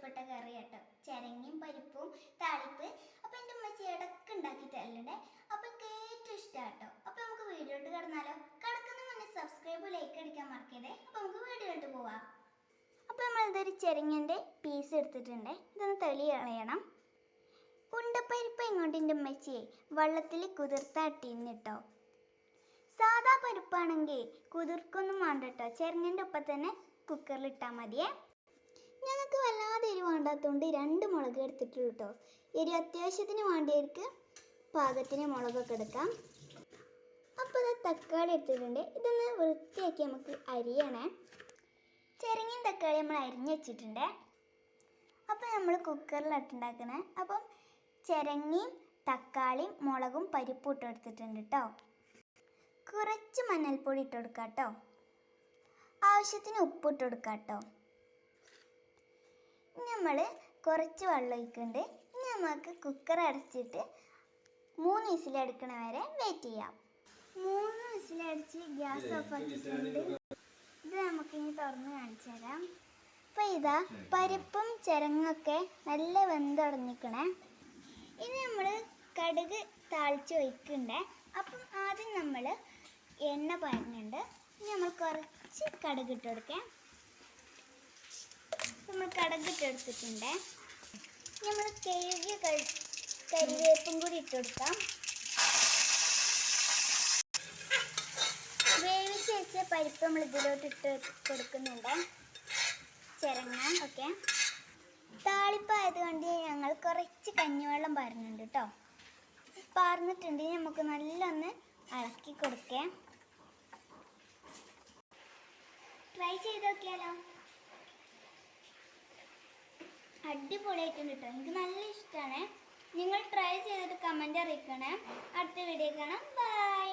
ഇഷ്ടപ്പെട്ട കറി കേട്ടോ. ചിരങ്ങയും പരിപ്പും താളിപ്പ്. അപ്പൊ എന്റെ ഉമ്മച്ചി ഇടയ്ക്ക് ഉണ്ടാക്കി തരലുണ്ട് അപ്പൊ എനിക്ക് ഏറ്റവും ഇഷ്ടമാട്ടോ അപ്പൊ നമുക്ക് വീഡിയോട്ട് കിടന്നാലോ? കിടക്കുന്ന മുന്നേ സബ്സ്ക്രൈബ് ലൈക്ക് അടിക്കാൻ മറക്കരുതേ. അപ്പൊ നമുക്ക് വീഡിയോ കണ്ടു പോവാം. അപ്പൊ നമ്മൾ ഇതൊരു ചിരങ്ങന്റെ പീസ് എടുത്തിട്ടുണ്ട്. ഇതൊന്ന് തെളി കളയണം. ഉണ്ടപ്പരിപ്പ് ഇങ്ങോട്ട് എന്റെ ഉമ്മച്ചിയെ വെള്ളത്തിൽ കുതിർത്താട്ടിന്ന് കേട്ടോ. സാധാ പരിപ്പാണെങ്കിൽ കുതിർക്കൊന്നും വേണ്ട കേട്ടോ. ചെരങ്ങന്റെ ഒപ്പം തന്നെ കുക്കറിൽ ഇട്ടാൽ മതിയേ. ഞങ്ങൾക്ക് വല്ലാതെ വേണ്ടാത്തതുകൊണ്ട് രണ്ട് മുളക് എടുത്തിട്ടുള്ളൂ കേട്ടോ എരി അത്യാവശ്യത്തിന് വേണ്ടിയവർക്ക് പാകത്തിന് മുളകൊക്കെ എടുക്കാം. അപ്പോൾ ഇത് തക്കാളി എടുത്തിട്ടുണ്ട്. ഇതൊന്ന് വൃത്തിയാക്കി നമുക്ക് അരിയണേ. ചെറുങ്ങിയും തക്കാളി നമ്മൾ അരിഞ്ഞ് വെച്ചിട്ടുണ്ട്. അപ്പോൾ നമ്മൾ കുക്കറിലിട്ടുണ്ടാക്കണേ അപ്പം ചിരങ്ങിയും തക്കാളിയും മുളകും പരിപ്പും ഇട്ട് എടുത്തിട്ടുണ്ട് കേട്ടോ കുറച്ച് മഞ്ഞൾപ്പൊടി ഇട്ട് കൊടുക്കാം കേട്ടോ ആവശ്യത്തിന് ഉപ്പ് ഇട്ട് കൊടുക്കാം കേട്ടോ നമ്മൾ കുറച്ച് വെള്ളം ഒഴിക്കുന്നുണ്ട് ഇനി നമുക്ക് കുക്കർ അടച്ചിട്ട് മൂന്ന് വിസിലടുക്കണ വരെ വെയിറ്റ് ചെയ്യാം. മൂന്ന് വിസിലടിച്ച് ഗ്യാസ് ഓഫ് ആക്കിയിട്ടുണ്ട്. ഇത് നമുക്ക് ഇനി തുറന്ന് കാണിച്ചു തരാം. അപ്പോൾ ഇതാ പരിപ്പും ചിരങ്ങൊക്കെ നല്ല വെന്തുടഞ്ഞിക്കണേ ഇനി നമ്മൾ കടുക് താളിച്ച് ഒഴിക്കണ്ടേ. അപ്പം ആദ്യം നമ്മൾ എണ്ണ പറഞ്ഞിട്ടുണ്ട് ഇനി നമ്മൾ കുറച്ച് കടുക് ഇട്ട് കൊടുക്കാം. നമ്മൾ കടുക് ഇട്ട് എടുത്തിട്ടുണ്ട്. നമ്മൾ കഴുകിയ കരി കരിവേപ്പും കൂടി ഇട്ടുകൊടുക്കാം വേവിച്ച് വെച്ച പരിപ്പ് നമ്മൾ ഇതിലോട്ട് ഇട്ട് കൊടുക്കുന്നുണ്ട്. ചിരങ്ങ ഓക്കെ. താളിപ്പായതുകൊണ്ട് ഞങ്ങൾ കുറച്ച് കഞ്ഞിവെള്ളം പാരുന്നുണ്ട് കേട്ടോ പാർന്നിട്ടുണ്ടെങ്കിൽ നമുക്ക് നല്ലൊന്ന് ഇളക്കി കൊടുക്കാം. ട്രൈ ചെയ്ത് നോക്കിയാലോ? അടിപൊളിയായിട്ടുണ്ട് കേട്ടോ എനിക്ക് നല്ല ഇഷ്ടമാണ് നിങ്ങൾ ട്രൈ ചെയ്തിട്ട് കമന്റ് അറിയിക്കണേ. അടുത്ത വീഡിയോ കാണാം. ബൈ